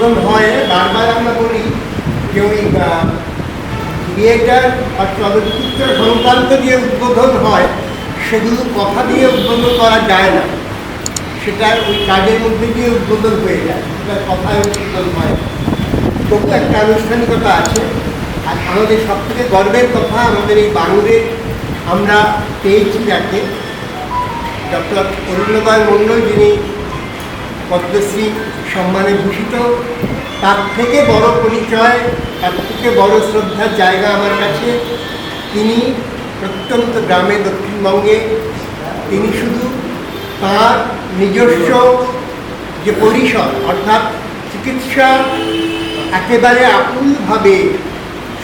উদ্বোধন হয়, বারবার আমরা বলি যে ওই থিয়েটার আর চলচ্চিত্র সংক্রান্ত যে উদ্বোধন হয়, সেগুলো কথা দিয়ে উদ্বোধন করা যায় না সেটা ওই কাজের মধ্যে দিয়ে উদ্বোধন হয়ে যায়, সেটা কথায় উদ্বোধন হয়। তবু একটা আনুষ্ঠানিকতা আছে, আর আমাদের সব থেকে গর্বের কথা আমাদের এই বাংলে আমরা পেয়েছি যাকে, ডক্টর অরুণোদয় মণ্ডল যিনি পদ্মশ্রী সম্মানে ভূষিত। তার থেকে বড় পরিচয়, তার থেকে বড় শ্রদ্ধার জায়গা আমার কাছে। তিনি প্রত্যন্ত গ্রামে দক্ষিণবঙ্গে। তিনি শুধু তার নিজস্ব যে পরিসর, অর্থাৎ চিকিৎসা একেবারে আকুলভাবে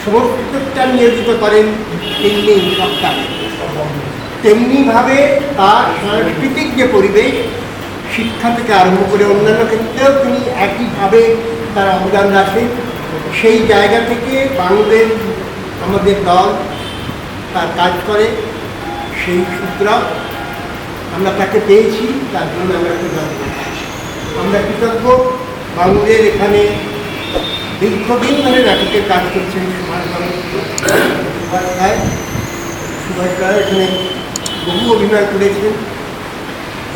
সমস্তটা নিয়োজিত করেন তেমনি সপ্তাহে তেমনিভাবে তার সাংস্কৃতিক যে পরিবেশ শিক্ষা থেকে আরম্ভ করে অন্যান্য ক্ষেত্রেও তিনি একইভাবে তার অবদান রাখেন সেই জায়গা থেকে বাংলাদেশ আমাদের দল তার কাজ করে, সেই সূত্র আমরা তাকে পেয়েছি, তার জন্য আমরা কৃতজ্ঞ। আমরা কৃতজ্ঞ, বাংলাদেশ এখানে দীর্ঘদিন ধরে নাটকের কাজ করছেন সুভাষ সুভাষ রায় সুভাষ রায় এখানে বহু অভিনয় করেছেন।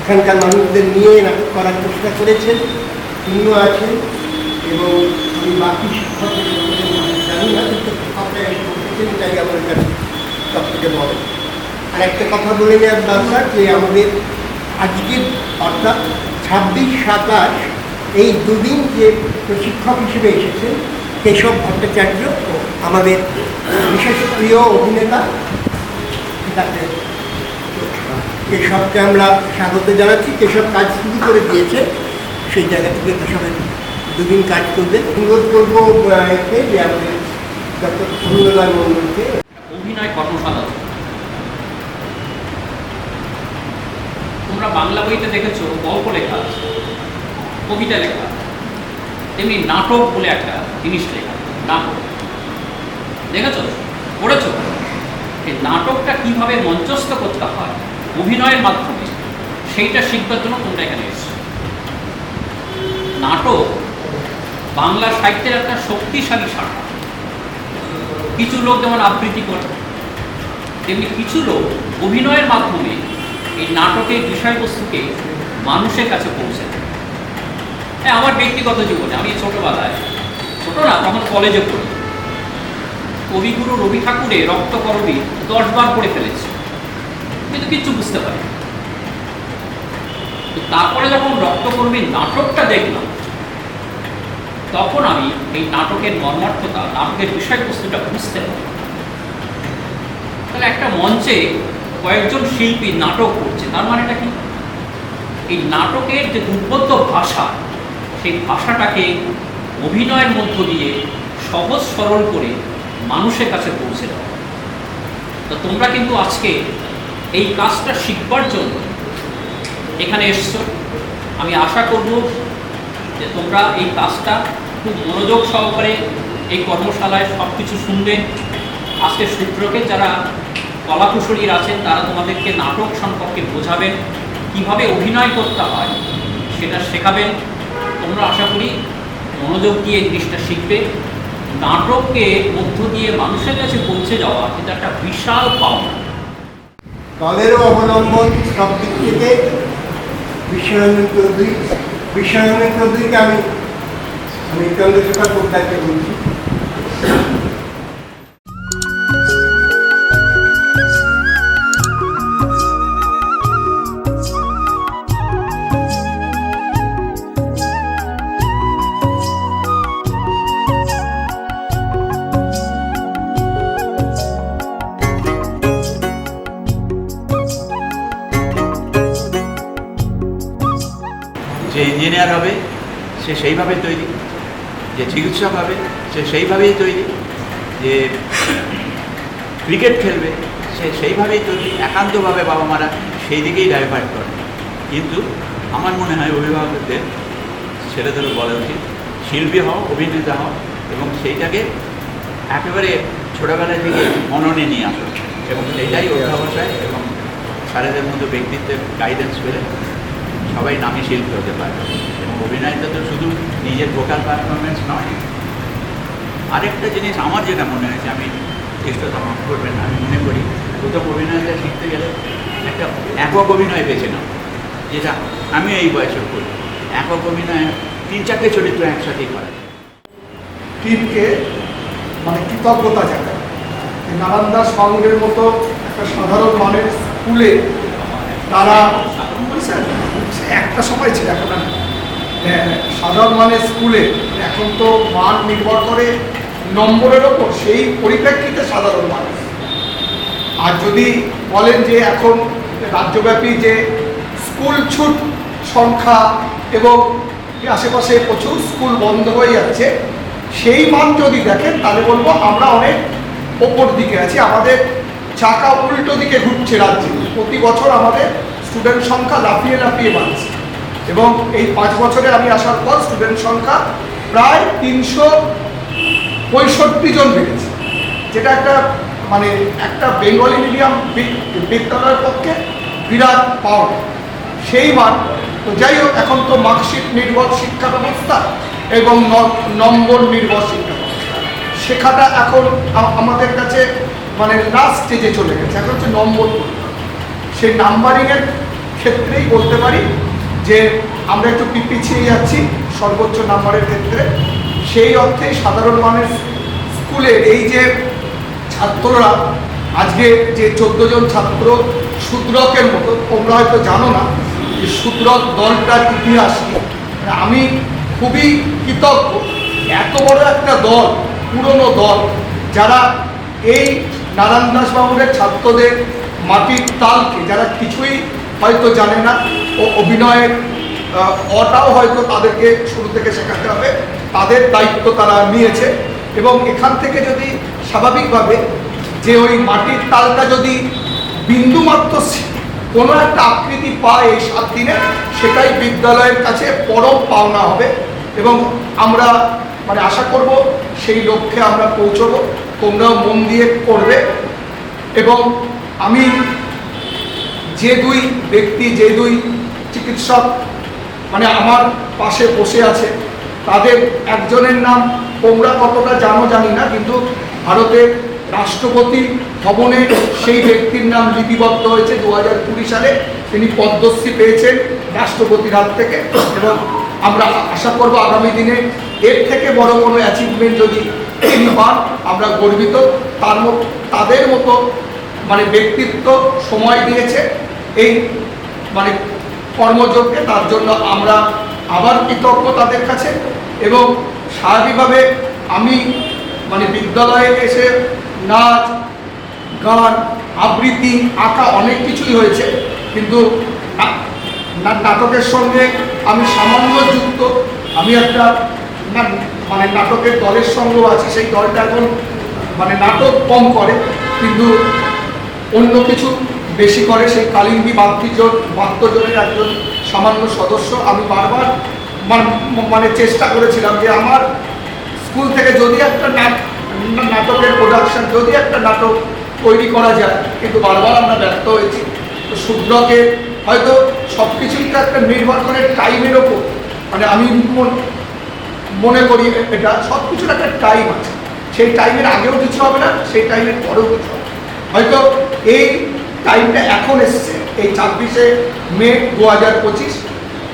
এখানকার মানুষদের নিয়ে নাটক করার চেষ্টা করেছেন তিনিও আছেন এবং আমি বাকি আমার সব থেকে বড়। আর একটা কথা বলে নেওয়ার দরকার যে আমাদের আজকের, অর্থাৎ ছাব্বিশ সাতাশ এই দুদিন যে প্রশিক্ষক হিসেবে এসেছেন কেশব ভট্টাচার্য আমাদের বিশেষ প্রিয় অভিনেতা তাকে কেশবকে আমরা স্বাগত জানাচ্ছি। কেশব কাজ শুরু করে দিয়েছে। সেই জায়গা থেকে কেশবের দুদিন কাজ করবে। অনুরোধ করব একে যে আমাদের ডক্টর অরুণোদয় মন্ডলকে অভিনয় কর্মশালা। তোমরা বাংলা বইতে দেখেছ, গল্প লেখা কবিতা লেখা। তেমনি নাটক বলে একটা জিনিস লেখা নাটক। দেখেছ? পড়েছো? এই নাটকটা কীভাবে মঞ্চস্থ করতে হয়? অভিনয়ের মাধ্যমে সেইটা শিখবার জন্য তোমরা এখানে এসছো। নাটক বাংলা সাহিত্যের একটা শক্তিশালী শাখা। কিছু লোক যেমন আবৃত্তি করে, তেমনি কিছু লোক অভিনয়ের মাধ্যমে এই নাটকের বিষয়বস্তুকে মানুষের কাছে পৌঁছে দেয়। হ্যাঁ আমার ব্যক্তিগত জীবনে, আমি ছোটবেলায় ছোট না তখন কলেজে পড়ি। কবিগুরু রবি ঠাকুরের রক্তকরবী দশবার পড়ে ফেলেছি। কিন্তু কিচ্ছু বুঝতে পারি তারপরে যখন রক্তকর্মীর নাটকটা দেখলাম, তখন আমি এই নাটকের মর্মার্থতা, নাটকের বিষয়বস্তুটা বুঝতে পারি তাহলে একটা মঞ্চে কয়েকজন শিল্পী নাটক করছে, তার মানেটা কি? এই নাটকের যে উদ্বদ্ধ ভাষা, সেই ভাষাটাকে অভিনয়ের মধ্য দিয়ে সহজ সরল করে মানুষের কাছে পৌঁছে দেওয়া। তো তোমরা কিন্তু আজকে এই কাজটা শিখবার জন্য এখানে এসছো। আমি আশা করব যে তোমরা এই কাজটা খুব মনোযোগ সহকারে এই কর্মশালায় সব কিছু শুনবে। আজকে সূত্রকে যারা কলাকুশলীর আছেন, তারা তোমাদেরকে নাটক সম্পর্কে বোঝাবেন কীভাবে অভিনয় করতে হয় সেটা শেখাবেন তোমরা আশা করি মনোযোগ দিয়ে জিনিসটা শিখবে। নাটককে মধ্য দিয়ে মানুষের কাছে পৌঁছে যাওয়া, এটা একটা বিশাল পাওনা। দলেরও অবলম্বন সব দিক থেকে। বিশ্বরঞ্জন চৌধুরী বিশ্বরঞ্জন চৌধুরীকে আমি আমি চন্দ্রশেখর পোদ্দারকে বলছি। সেইভাবে তৈরি। যে চিকিৎসক হবে সে সেইভাবেই তৈরি। যে ক্রিকেট খেলবে, সে সেইভাবেই তৈরি। একান্তভাবে বাবা মারা সেই দিকেই ডাইভার্ট করে। কিন্তু আমার মনে হয় অভিভাবকদের ছেলেদের বলা উচিত, শিল্পী হও, অভিনেতা হও, এবং সেইটাকে একেবারে ছোটোবেলা থেকে মননে নিয়ে আসো। এবং সেটাই অধ্যাবসায় এবং স্যারেদের মতো ব্যক্তিত্বের গাইডেন্স পেলে সবাই নামী শিল্পী হতে পারে। এবং অভিনয়টা তো শুধু নিজের ভোকাল পারফরমেন্স নয়। আরেকটা জিনিস আমার যেটা মনে হয়েছে আমি চেষ্টা মাফ করবেন আমি মনে করি প্রথম অভিনয়টা শিখতে গেলে একটা একক অভিনয় বেছে নাও। যেটা আমি এই বয়সে করি। একক অভিনয় তিন চারটে চরিত্র একসাথেই করা টিমকে মানে কৃতজ্ঞতা জানায় দাস বাঙুরের মতো একটা সাধারণ মানের স্কুলে তারা একটা সময় ছিল এখন সাধারণ মানে স্কুলে এখন তো মান নির্ভর করে নম্বরের ওপর, সেই পরিপ্রেক্ষিতে সাধারণ মানুষ। আর যদি বলেন যে এখন রাজ্যব্যাপী যে স্কুল ছুট সংখ্যা এবং আশেপাশে প্রচুর স্কুল বন্ধ হয়ে যাচ্ছে, সেই মান যদি দেখেন, তাহলে বলব আমরা অনেক ওপর দিকে আছি। আমাদের চাকা উল্টো দিকে ঘুরছে রাজ্যে। প্রতি বছর আমাদের স্টুডেন্ট সংখ্যা লাফিয়ে লাফিয়ে বাড়ছে। এবং এই পাঁচ বছরে আমি আসার পর স্টুডেন্ট সংখ্যা প্রায় তিনশো পঁয়ষট্টি জন বেড়েছে। যেটা একটা মানে একটা বেঙ্গলি মিডিয়াম বিদ্যালয়ের পক্ষে বিরাট পাওয়া সেই মান, তো যাই হোক, এখন তো মার্কশিট নির্ভর শিক্ষা ব্যবস্থা এবং নম্বর নির্ভর শিক্ষা শেখাটা এখন আমাদের কাছে মানে লাস্ট স্টেজে চলে গেছে। এখন হচ্ছে নম্বর। সেই নাম্বারিংয়ের ক্ষেত্রেই বলতে পারি যে আমরা একটু পিছিয়ে যাচ্ছি সর্বোচ্চ নাম্বারের ক্ষেত্রে সেই অর্থে সাধারণ মানুষ স্কুলের এই যে ছাত্ররা, আজকে যে চোদ্দ জন ছাত্র শূদ্রকের মতো, তোমরা হয়তো জানো না যে শূদ্রক দলটার ইতিহাস কি। আমি খুবই কৃতজ্ঞ, এত বড় একটা দল, পুরনো দল, যারা এই নারায়ণ দাস বাবুরের ছাত্রদের মাটির তালকে যারা কিছুই হয়তো জানে না, ও অভিনয়ের অটাও হয়তো তাদেরকে শুরু থেকে শেখাতে হবে, তাদের দায়িত্ব তারা নিয়েছে। এবং এখান থেকে যদি স্বাভাবিকভাবে যে ওই মাটির তালটা যদি বিন্দুমাত্র কোনো একটা আকৃতি পায় এই সাত দিনে, সেটাই বিদ্যালয়ের কাছে পরম পাওনা হবে। এবং আমরা মানে আশা করব সেই লক্ষ্যে আমরা পৌঁছবো, তোমরাও মন দিয়ে করবে। এবং আমি যে দুই ব্যক্তি, যে দুই চিকিৎসক মানে আমার পাশে বসে আছে, তাদের একজনের নাম তোমরা কতটা জানো জানি না, কিন্তু ভারতের রাষ্ট্রপতি ভবনে সেই ব্যক্তির নাম লিপিবদ্ধ হয়েছে দু হাজার কুড়ি সালে। তিনি পদ্মশ্রী পেয়েছেন রাষ্ট্রপতির হাত থেকে এবং আমরা আশা করব আগামী দিনে এর থেকে বড় কোনো অ্যাচিভমেন্ট যদি তিনি পান, আমরা গর্বিত। তার তাদের মতো মানে ব্যক্তিত্ব সময় দিয়েছে এই মানে কর্মযোগকে তার জন্য আমরা আবার কৃতজ্ঞ তাদের কাছে এবং স্বাভাবিকভাবে আমি মানে বিদ্যালয়ে এসে নাচ, গান, আবৃত্তি, আঁকা অনেক কিছুই হয়েছে। কিন্তু নাটকের সঙ্গে আমি সামান্য যুক্ত। আমি একটা মানে নাটকের দলের সঙ্গেও আছি, সেই দলটা এখন মানে নাটক কম করে। কিন্তু অন্য কিছু বেশি করে সেই কালিন্দী বাদ্যজন বাদ্যজনের একজন সামান্য সদস্য। আমি বারবার মান- চেষ্টা করেছিলাম যে আমার স্কুল থেকে যদি একটা নাট- নাটকের প্রোডাকশন যদি একটা নাটক তৈরি করা যায়, কিন্তু বারবার আমরা ব্যর্থ হয়েছি। তো শুদ্রকে হয়তো সব কিছুই তো একটা নির্ভর করে টাইমের ওপর। মানে আমি মন- করি এটা সব কিছুর একটা টাইম আছে। সেই টাইমের আগেও কিছু হবে না, সেই টাইমের পরেও কিছু হবে। হয়তো এই টাইমটা এখন এসছে। এই ছাব্বিশে মে দু হাজার পঁচিশ,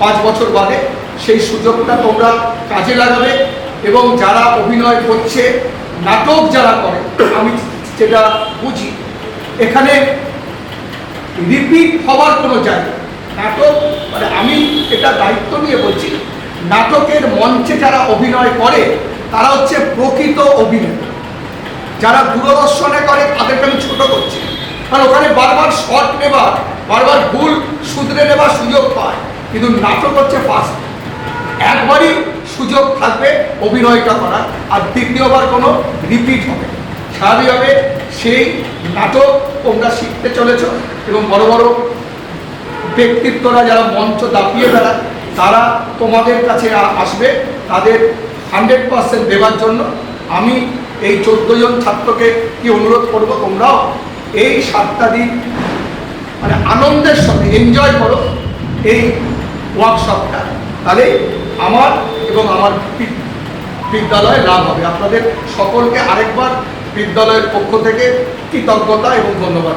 পাঁচ বছর বাদে সেই সুযোগটা তোমরা কাজে লাগাবে এবং যারা অভিনয় করছে, নাটক যারা করে, আমি যেটা বুঝি, এখানে রিপিট হওয়ার কোনো জায়গা নাটক মানে আমি এটা দায়িত্ব নিয়ে বলছি, নাটকের মঞ্চে যারা অভিনয় করে, তারা হচ্ছে প্রকৃত অভিনয় যারা দূরদর্শনে করে, তাদেরকে আমি ছোট করছি। কারণ ওখানে বারবার শর্ট নেবার, বারবার ভুল শুধরে নেবার সুযোগ পায়। কিন্তু নাটক হচ্ছে ফার্স্ট একবারই সুযোগ থাকবে অভিনয়টা করার, আর দ্বিতীয়বার কোনো রিপিট হবে। স্বাভাবিকভাবে সেই নাটক তোমরা শিখতে চলেছ, এবং বড় বড় ব্যক্তিত্বরা যারা মঞ্চ দাপিয়ে বেড়ায়, তারা তোমাদের কাছে আসবে। তাদের হান্ড্রেড পার্সেন্ট দেওয়ার জন্য। আমি এই চোদ্দ জন ছাত্রকে কি অনুরোধ করব তোমরাও? এই সাতটা দিন মানে আনন্দের সঙ্গে এনজয় করো এই ওয়ার্কশপটা তাহলে আমার এবং আমার বিদ্যালয়ে লাভ হবে। আপনাদের সকলকে আরেকবার বিদ্যালয়ের পক্ষ থেকে কৃতজ্ঞতা এবং ধন্যবাদ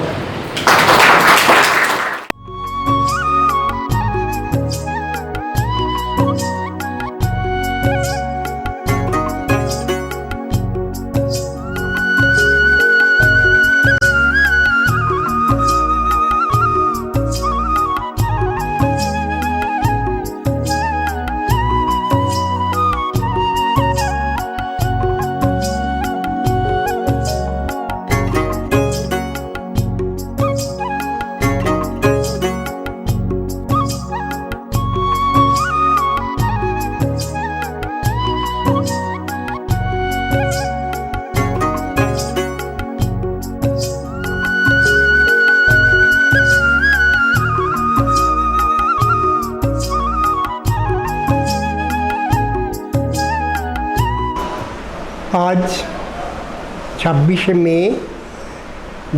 ছাব্বিশে মে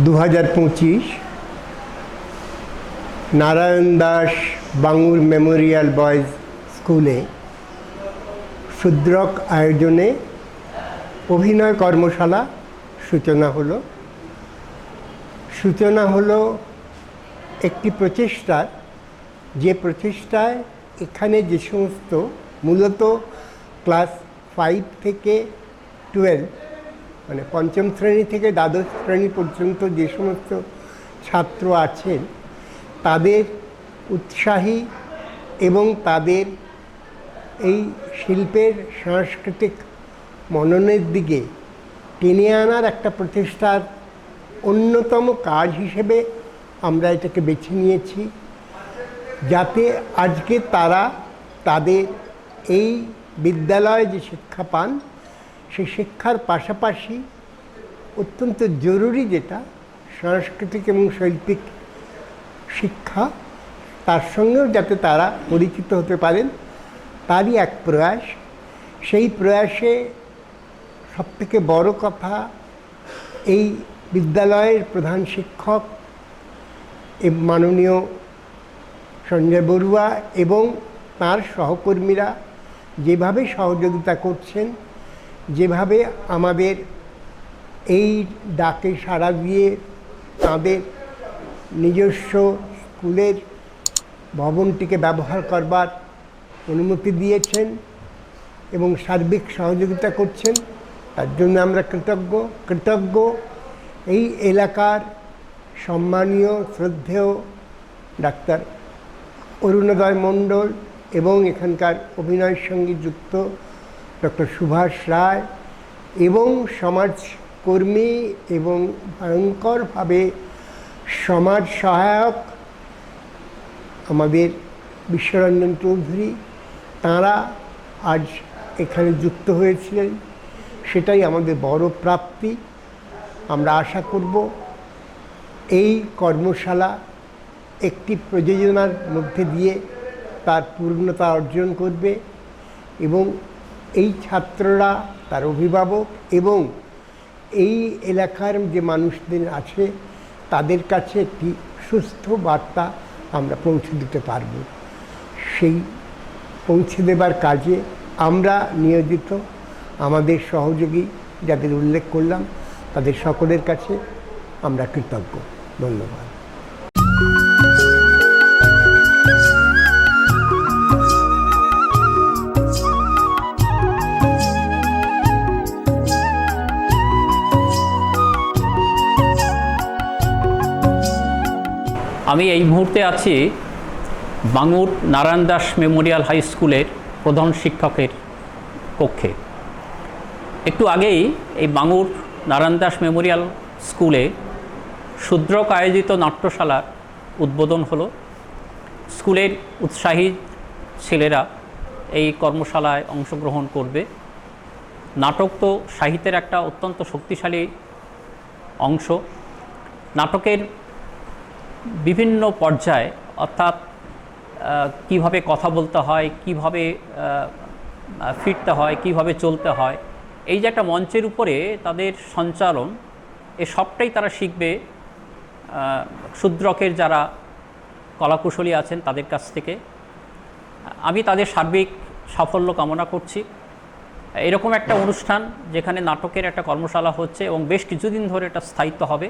দু হাজার পঁচিশ, নারায়ণ দাস বাঙুর মেমোরিয়াল বয়েজ স্কুলে শুদ্রক আয়োজনে অভিনয় কর্মশালা সূচনা হলো। সূচনা হলো একটি প্রচেষ্টার যে প্রচেষ্টায় এখানে যে সমস্ত মূলত ক্লাস ফাইভ থেকে টুয়েলভ মানে পঞ্চম শ্রেণি থেকে দ্বাদশ শ্রেণি পর্যন্ত যে সমস্ত ছাত্র আছেন, তাদের উৎসাহী এবং তাদের এই শিল্পের সাংস্কৃতিক মননের দিকে টেনে আনার একটা প্রচেষ্টার অন্যতম কাজ হিসেবে আমরা এটাকে বেছে নিয়েছি, যাতে আজকে তারা তাদের এই বিদ্যালয়ে যে শিক্ষা পান সেই শিক্ষার পাশাপাশি অত্যন্ত জরুরি যেটা, সাংস্কৃতিক এবং শৈল্পিক শিক্ষা, তার সঙ্গেও যাতে তারা পরিচিত হতে পারেন, তারই এক প্রয়াস। সেই প্রয়াসে সবথেকে বড় কথা, এই বিদ্যালয়ের প্রধান শিক্ষক মাননীয় সঞ্জয় বড়ুয়া এবং তার সহকর্মীরা যেভাবে সহযোগিতা করছেন যেভাবে আমাদের এই ডাকে সাড়া দিয়ে তাদের নিজস্ব স্কুলের ভবনটিকে ব্যবহার করবার অনুমতি দিয়েছেন এবং সার্বিক সহযোগিতা করছেন, তার জন্য আমরা কৃতজ্ঞ। কৃতজ্ঞ এই এলাকার সম্মানীয়, শ্রদ্ধেয় ডাক্তার অরুণোদয় মণ্ডল এবং এখানকার অভিনয়ের সঙ্গে যুক্ত ডক্টর সুভাষ রায় এবং সমাজকর্মী এবং ভয়ঙ্করভাবে সমাজ সহায়ক আমাদের বিশ্বরঞ্জন চৌধুরী, তাঁরা আজ এখানে যুক্ত হয়েছিলেন। সেটাই আমাদের বড় প্রাপ্তি। আমরা আশা করব এই কর্মশালা একটি প্রযোজনার মধ্যে দিয়ে তার পূর্ণতা অর্জন করবে এবং এই ছাত্ররা তার অভিভাবক এবং এই এলাকার যে মানুষদের আছে, তাদের কাছে একটি সুস্থ বার্তা আমরা পৌঁছে দিতে পারব। সেই পৌঁছে দেবার কাজে আমরা নিয়োজিত, আমাদের সহযোগী যাদের উল্লেখ করলাম, তাদের সকলের কাছে আমরা কৃতজ্ঞ। ধন্যবাদ। আমি এই মুহূর্তে আছি বাঙুর নারায়ণ দাস মেমোরিয়াল হাই স্কুলের প্রধান শিক্ষকের কক্ষে। একটু আগেই এই বাঙুর নারায়ণ দাস মেমোরিয়াল স্কুলে শূদ্রক আয়োজিত নাট্যশালার উদ্বোধন হলো। স্কুলের উৎসাহী ছেলেরা এই কর্মশালায় অংশগ্রহণ করবে। নাটক তো সাহিত্যের একটা অত্যন্ত শক্তিশালী অংশ। নাটকের বিভিন্ন পর্যায়ে, অর্থাৎ কীভাবে কথা বলতে হয়, কীভাবে ফিরতে হয়, কীভাবে চলতে হয়, এই যে একটা মঞ্চের উপরে তাদের সঞ্চালন, এ সবটাই তারা শিখবে শুদ্রকের যারা কলাকুশলী আছেন তাদের কাছ থেকে। আমি তাদের সার্বিক সাফল্য কামনা করছি। এরকম একটা অনুষ্ঠান যেখানে নাটকের একটা কর্মশালা হচ্ছে এবং বেশ কিছুদিন ধরে এটা স্থায়িত্ব হবে।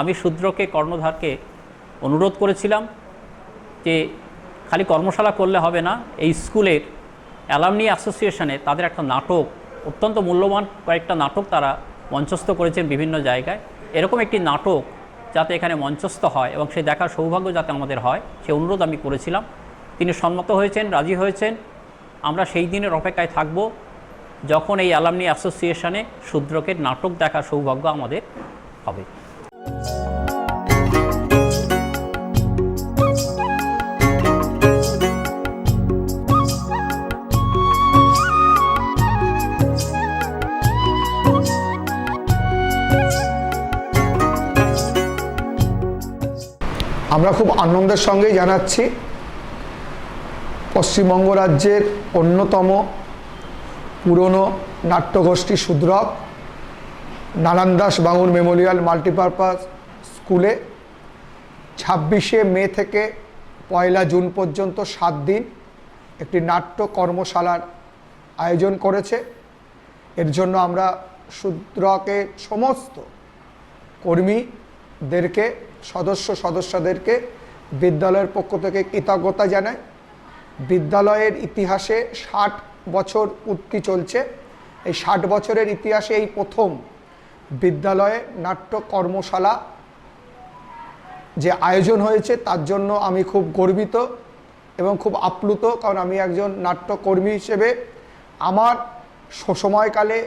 আমি শূদ্রকে, কর্ণধারকে অনুরোধ করেছিলাম যে খালি কর্মশালা করলে হবে না, এই স্কুলের অ্যালামনি অ্যাসোসিয়েশনে তাদের একটা নাটক, অত্যন্ত মূল্যবান কয়েকটা নাটক তারা মঞ্চস্থ করেছেন বিভিন্ন জায়গায়। এরকম একটি নাটক যাতে এখানে মঞ্চস্থ হয় এবং সেই দেখার সৌভাগ্য যাতে আমাদের হয়, সে অনুরোধ আমি করেছিলাম। তিনি সম্মত হয়েছেন, রাজি হয়েছেন। আমরা সেই দিনের অপেক্ষায় থাকব যখন এই অ্যালামনি অ্যাসোসিয়েশনে শূদ্রকের নাটক দেখার সৌভাগ্য আমাদের হবে। আমরা খুব আনন্দের সঙ্গেই জানাচ্ছি। পশ্চিমবঙ্গ রাজ্যের অন্যতম পুরনো নাট্যগোষ্ঠী শূদ্রক নারায়ণ দাস বাঙুর মেমোরিয়াল মাল্টিপারপাস স্কুলে ছাব্বিশে মে থেকে পয়লা জুন পর্যন্ত সাত দিন একটি নাট্য কর্মশালার আয়োজন করেছে। এর জন্য আমরা শূদ্রকের সমস্ত কর্মীদেরকে সদস্য সদস্যদেরকে বিদ্যালয়ের পক্ষ থেকে কৃতজ্ঞতা জানাই। বিদ্যালয়ের ইতিহাসে ষাট বছর উত্তি চলছে। এই ষাট বছরের ইতিহাসে এই প্রথম বিদ্যালয়ে নাট্য কর্মশালা যে আয়োজন হয়েছে, তার জন্য আমি খুব গর্বিত এবং খুব আপ্লুত, কারণ আমি একজন নাট্যকর্মী হিসেবে আমার সময়কালে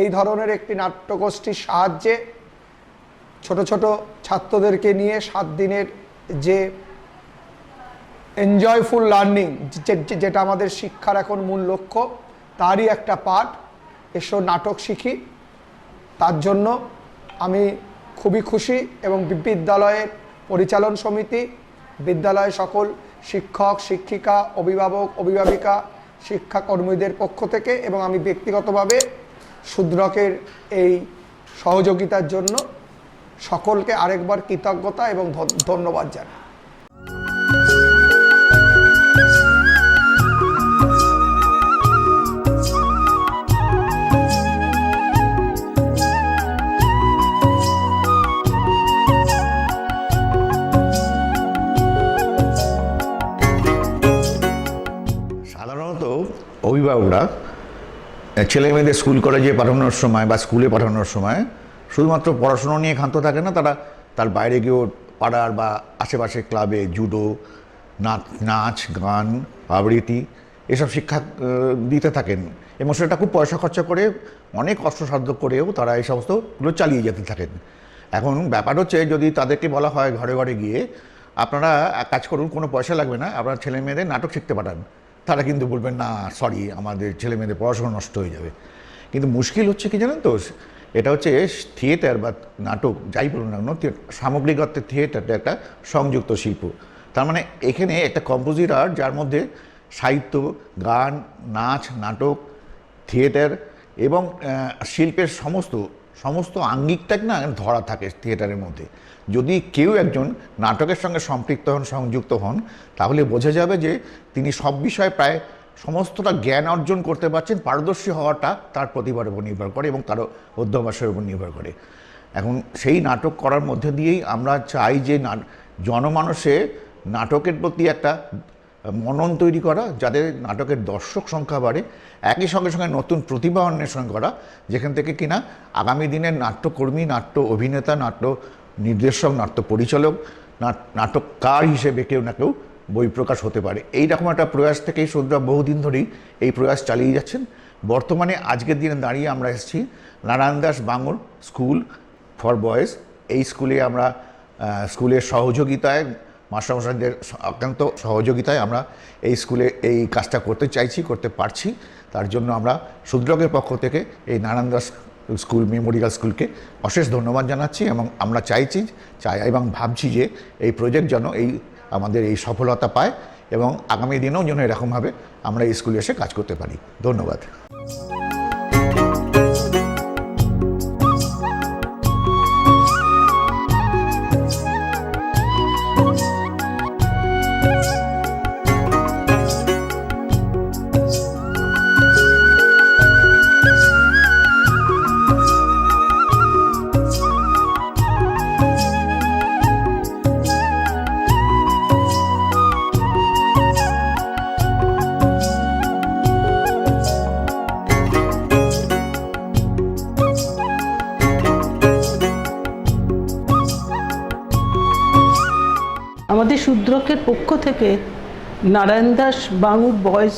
এই ধরনের একটি নাট্যগোষ্ঠীর সাহায্যে ছোট ছোট ছাত্রদেরকে নিয়ে সাত দিনের যে এনজয়ফুল লার্নিং যেটা আমাদের শিক্ষার এখন মূল লক্ষ্য, তারই একটা পাঠ। এসো নাটক শিখি। তার জন্য আমি খুবই খুশি এবং বিদ্যালয়ের পরিচালন সমিতি বিদ্যালয়ের সকল শিক্ষক, শিক্ষিকা, অভিভাবক, অভিভাবিকা, শিক্ষাকর্মীদের পক্ষ থেকে এবং আমি ব্যক্তিগতভাবে শূদ্রকের এই সহযোগিতার জন্য সকলকে আরেকবার কৃতজ্ঞতা এবং ধন- ধন্যবাদ জানাই। সাধারণত অভিভাবকরা ছেলে মেয়েদের স্কুল কলেজে পাঠানোর সময় বা স্কুলে পাঠানোর সময় শুধুমাত্র পড়াশুনো নিয়ে ক্ষান্ত থাকে না, তারা তার বাইরে গিয়েও পাড়ার বা আশেপাশে ক্লাবে জুডো, নাচ নাচ, গান, আবৃত্তি এসব শিক্ষা দিতে থাকেন। এবং সেটা খুব পয়সা খরচা করে, অনেক কষ্টসাধ্য করেও তারা এই সমস্তগুলো চালিয়ে যেতে থাকেন। এখন ব্যাপার হচ্ছে, যদি তাদেরকে বলা হয় ঘরে ঘরে গিয়ে, আপনারা কাজ করুন, কোনো পয়সা লাগবে না, আপনারা ছেলে মেয়েদের নাটক শিখতে পাঠান। তারা কিন্তু বলবেন, না সরি আমাদের ছেলে মেয়েদের পড়াশোনা নষ্ট হয়ে যাবে। কিন্তু মুশকিল হচ্ছে কি জানেন তো এটা হচ্ছে থিয়েটার বা নাটক, যাই বলুন না কেন সামগ্রিক অর্থে থিয়েটারটা একটা সংযুক্ত শিল্প। তার মানে এখানে একটা কম্পোজিটার যার মধ্যে সাহিত্য, গান, নাচ, নাটক, থিয়েটার এবং শিল্পের সমস্ত সমস্ত আঙ্গিকটা না ধরা থাকে থিয়েটারের মধ্যে। যদি কেউ একজন নাটকের সঙ্গে সম্পৃক্ত হন, সংযুক্ত হন, তাহলে বোঝা যাবে যে তিনি সব বিষয়ে প্রায় সমস্তটা জ্ঞান অর্জন করতে পারছেন, পারদর্শী হওয়াটা তার প্রতিভার উপর নির্ভর করে এবং তার অধ্যবাসের উপর নির্ভর করে। এখন সেই নাটক করার মধ্যে দিয়েই আমরা চাই যে জনমানসে নাটকের প্রতি একটা মনন তৈরি করা যাদের নাটকের দর্শক সংখ্যা বাড়ে। একই সঙ্গে সঙ্গে নতুন প্রতিভা অন্বেষণ করা, যেখান থেকে কিনা আগামী দিনের নাট্যকর্মী, নাট্য অভিনেতা, নাট্য নির্দেশক, নাট্য পরিচালক, নাট- নাটককার হিসেবে কেউ না কেউ বই প্রকাশ হতে পারে। এই রকম একটা প্রয়াস থেকেই সৌদ্রা বহুদিন ধরেই এই প্রয়াস চালিয়ে যাচ্ছেন। বর্তমানে আজকের দিনে দাঁড়িয়ে আমরা এসেছি Narayan Das Bangur school for boys. এই স্কুলে আমরা স্কুলের সহযোগিতায়, মাস্টারমশাইদের অত্যন্ত সহযোগিতায় আমরা এই স্কুলে এই কাজটা করতে চাইছি, করতে পারছি। তার জন্য আমরা শুদ্রকের পক্ষ থেকে এই নারায়ণ দাস স্কুল, মেমোরিয়াল স্কুলকে অশেষ ধন্যবাদ জানাচ্ছি এবং আমরা চাইছি, চাই এবং ভাবছি যে এই প্রজেক্ট যেন এই আমাদের এই সফলতা পায় এবং আগামী দিনেও যেন এরকমভাবে আমরা স্কুলে এসে কাজ করতে পারি। ধন্যবাদ। পক্ষ থেকে নারায়ণ দাস বাঙুর বয়েজ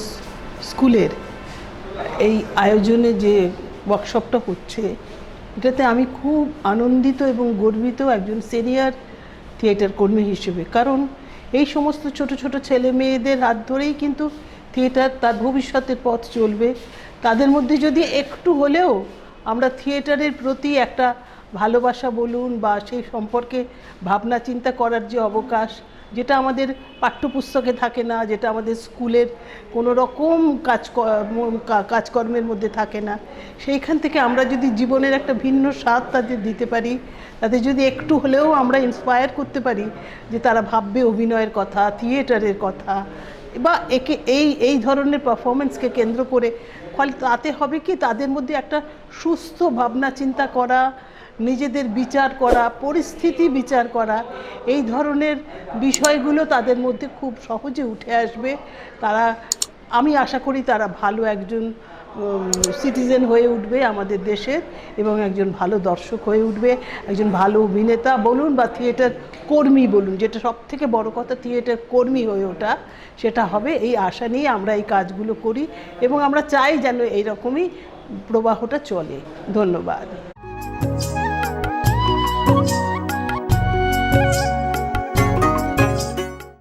স্কুলের এই আয়োজনে যে ওয়ার্কশপটা হচ্ছে, এটাতে আমি খুব আনন্দিত এবং গর্বিত একজন সিনিয়র থিয়েটার কর্মী হিসেবে। কারণ এই সমস্ত ছোট ছোট ছেলে মেয়েদের হাত ধরেই কিন্তু থিয়েটার তার ভবিষ্যতের পথ চলবে। তাদের মধ্যে যদি একটু হলেও আমরা থিয়েটারের প্রতি একটা ভালোবাসা বলুন বা সেই সম্পর্কে ভাবনা চিন্তা করার যে অবকাশ যেটা আমাদের পাঠ্যপুস্তকে থাকে না, যেটা আমাদের স্কুলের কোনো রকম কাজ কাজকর্মের মধ্যে থাকে না। সেইখান থেকে আমরা যদি জীবনের একটা ভিন্ন স্বাদ তাদের দিতে পারি, তাদের যদি একটু হলেও আমরা ইন্সপায়ার করতে পারি যে তারা ভাববে অভিনয়ের কথা, থিয়েটারের কথা, বা একে, এই এই ধরনের পারফরমেন্সকে কেন্দ্র করে, ফলে তাতে হবে কি, তাদের মধ্যে একটা সুস্থ ভাবনা চিন্তা করা নিজেদের বিচার করা, পরিস্থিতি বিচার করা, এই ধরনের বিষয়গুলো তাদের মধ্যে খুব সহজে উঠে আসবে। তারা, আমি আশা করি তারা ভালো একজন সিটিজেন হয়ে উঠবে আমাদের দেশের এবং একজন ভালো দর্শক হয়ে উঠবে, একজন ভালো অভিনেতা বলুন বা থিয়েটার কর্মী বলুন, যেটা সব থেকে বড় কথা থিয়েটার কর্মী হয়ে ওঠা, সেটা হবে এই আশা নিয়ে আমরা এই কাজগুলো করি এবং আমরা চাই যেন এইরকমই প্রবাহটা চলে। ধন্যবাদ।